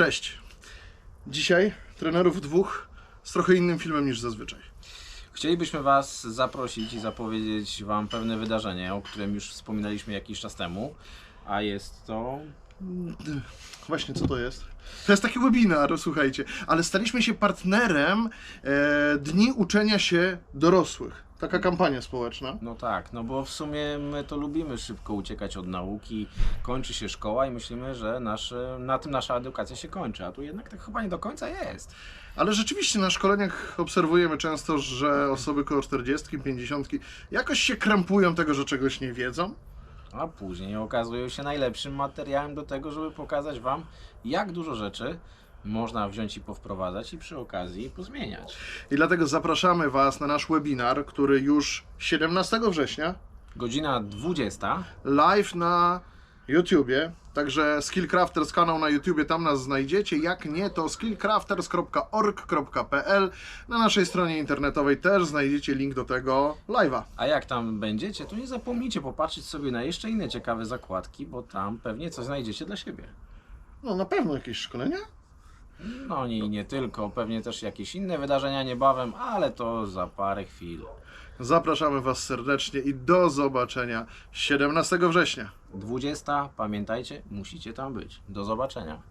Cześć. Dzisiaj trenerów dwóch z trochę innym filmem niż zazwyczaj. Chcielibyśmy Was zaprosić i zapowiedzieć Wam pewne wydarzenie, o którym już wspominaliśmy jakiś czas temu, a jest to Właśnie co to jest? To jest taki webinar, słuchajcie, ale staliśmy się partnerem e, Dni Uczenia się Dorosłych. Taka kampania społeczna. No tak, no bo w sumie my to lubimy szybko uciekać od nauki, kończy się szkoła i myślimy, że nasze, na tym nasza edukacja się kończy, a tu jednak tak chyba nie do końca jest. Ale rzeczywiście na szkoleniach obserwujemy często, że osoby koło 40, 50 jakoś się krępują tego, że czegoś nie wiedzą. A później okazują się najlepszym materiałem do tego, żeby pokazać Wam, jak dużo rzeczy można wziąć i powprowadzać i przy okazji pozmieniać. I dlatego zapraszamy Was na nasz webinar, który już 17 września Godzina 20. live na YouTubie. Także Skillcrafters kanał na YouTubie, tam nas znajdziecie. Jak nie, to skillcrafters.org.pl. Na naszej stronie internetowej też znajdziecie link do tego live'a. A jak tam będziecie, to nie zapomnijcie popatrzeć sobie na jeszcze inne ciekawe zakładki, bo tam pewnie coś znajdziecie dla siebie. No na pewno jakieś szkolenia? No nie, nie tylko, pewnie też jakieś inne wydarzenia niebawem, ale to za parę chwil. Zapraszamy Was serdecznie i do zobaczenia 17 września. 20, pamiętajcie, musicie tam być. Do zobaczenia.